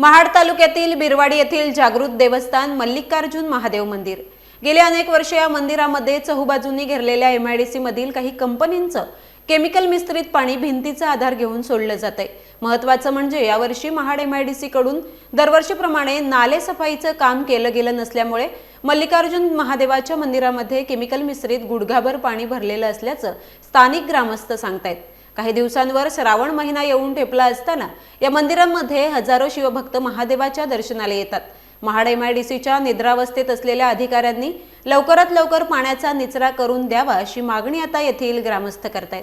महाड तालुक्यातील बिरवाडी येथील जागृत देवस्थान मल्लिकार्जुन महादेव मंदिर. गेल्या अनेक वर्षे या मंदिरामध्ये चहूबाजूंनी घेरलेल्या एमआयडीसी मधील काही कंपनींचं केमिकल मिश्रित पाणी भिंतीचा आधार घेऊन सोडलं जात आहे महत्वाचं म्हणजे यावर्षी महाड एमआयडीसी कडून दरवर्षीप्रमाणे नाले सफाईचं काम केलं गेलं नसल्यामुळे मल्लिकार्जुन महादेवाच्या मंदिरामध्ये केमिकल मिश्रित गुडघाभर पाणी भरलेलं असल्याचं स्थानिक ग्रामस्थ सांगतायत. काही दिवसांवर श्रावण महिना येऊन ठेपला असताना या मंदिरांमध्ये हजारो शिवभक्त महादेवाच्या दर्शनाला येतात. महाड सीच्या निद्रावस्थेत असलेल्या अधिकाऱ्यांनी लवकरात लवकर पाण्याचा निचरा करून द्यावा अशी मागणी आता येथील ग्रामस्थ करतायत.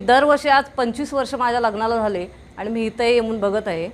दरवर्षी आज पंचवीस वर्ष माझ्या लग्नाला झाले आणि मी इथे येऊन बघत आहे.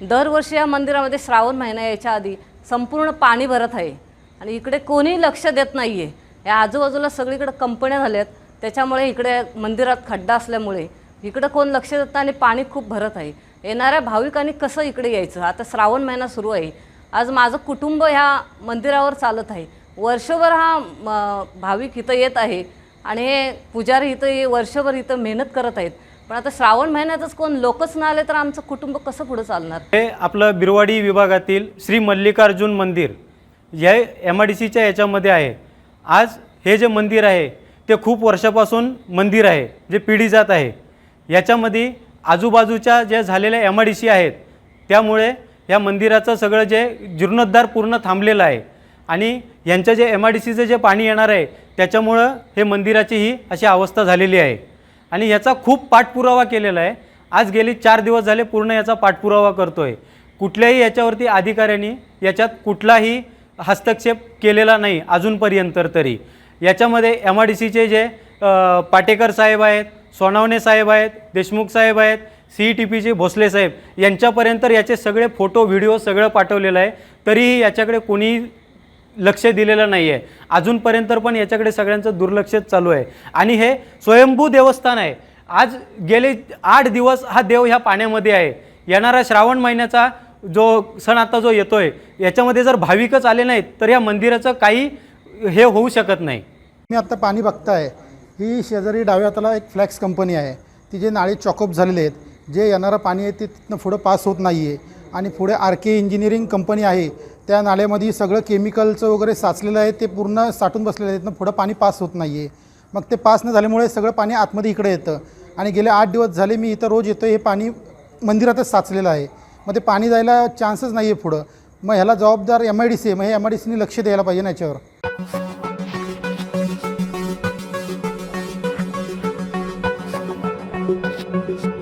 दरवर्षी या मंदिरामध्ये श्रावण महिना यायच्या आधी संपूर्ण पाणी भरत आहे. आणि इकडे कोणीही लक्ष देत नाही आहे या आजूबाजूला सगळीकडे कंपन्या झाल्यात. त्याच्यामुळे इकडे मंदिरात खड्डा असल्यामुळे इकडं कोण लक्ष देतं आणि पाणी खूप भरत आहे. येणाऱ्या भाविकांनी कसं इकडे यायचं? आता श्रावण महिना सुरू आहे. आज माझं कुटुंब ह्या मंदिरावर चालत आहे. वर्षभर हा म, भाविक इथं येत आहे आणि हे पुजारी इथं ये वर्षभर इथं मेहनत करत आहेत. पण आता श्रावण महिन्यातच कोण लोकच ना आले तर आमचं कुटुंब कसं पुढं चालणार? हे आपलं बिरवाडी विभागातील श्री मल्लिकार्जुन मंदिर हे एम आय डी सीच्या याच्यामध्ये आहे. आज हे जे मंदिर आहे ते खूप वर्षापासून मंदिर आहे जे पिढी जात आहे. याच्यामध्ये आजूबाजूच्या ज्या झालेल्या एम आय डी सी आहेत त्यामुळे या मंदिराचं सगळं जे जीर्णोद्धार पूर्ण थांबलेलं आहे. आणि यांचं जे एम आय डी सीचं जे पाणी येणार आहे त्याच्यामुळं हे मंदिराची ही अशी अवस्था झालेली आहे. आणि याचा खूप पाठपुरावा केलेला आहे. आज गेली चार दिवस झाले पूर्ण याचा पाठपुरावा करतो आहे कुठल्याही याच्यावरती अधिकाऱ्यांनी याच्यात कुठलाही हस्तक्षेप केलेला नाही अजूनपर्यंत तरी. याच्यामध्ये एम आर डी सीचे जे पाटेकर साहेब आहेत सोनावणे साहेब आहेत देशमुख साहेब आहेत सी ई टी पीचे भोसले साहेब यांच्यापर्यंत याचे सगळे फोटो व्हिडिओ सगळं पाठवलेलं आहे. तरीही याच्याकडे कोणी लक्ष दिलेलं नाही आहे अजूनपर्यंत पण याच्याकडे सगळ्यांचं दुर्लक्षच चालू आहे. आणि हे स्वयंभू देवस्थान आहे. आज गेले आठ दिवस हा देव ह्या पाण्यामध्ये आहे. येणारा श्रावण महिन्याचा जो सण आता जो येतो आहे याच्यामध्ये जर भाविकच आले नाहीत तर या मंदिराचं काही हे होऊ शकत नाही. मी आत्ता पाणी बघताय ही शेजारी डाव्या हाताला एक फ्लॅक्स कंपनी आहे. ती जे नाळे चॉकअप झालेले आहेत जे येणारं पाणी आहे ते तिथनं पुढं पास होत नाही आहे आणि पुढे आर के इंजिनिअरिंग कंपनी आहे त्या नाल्यामध्ये सगळं केमिकलचं वगैरे साचलेलं आहे ते पूर्ण साठून बसलेलं आहे तिथनं पुढं पाणी पास होत नाही आहे मग ते पास न झाल्यामुळे सगळं पाणी आतमध्ये इकडे येतं. आणि गेले आठ दिवस झाले मी इथं रोज येतो हे पाणी मंदिरातच साचलेलं आहे. मग ते पाणी जायला चान्सच नाही आहे पुढं. मग ह्याला जबाबदार एम आय डी सी आहे मग हे एम आय डी सीने लक्ष द्यायला पाहिजे Thank you.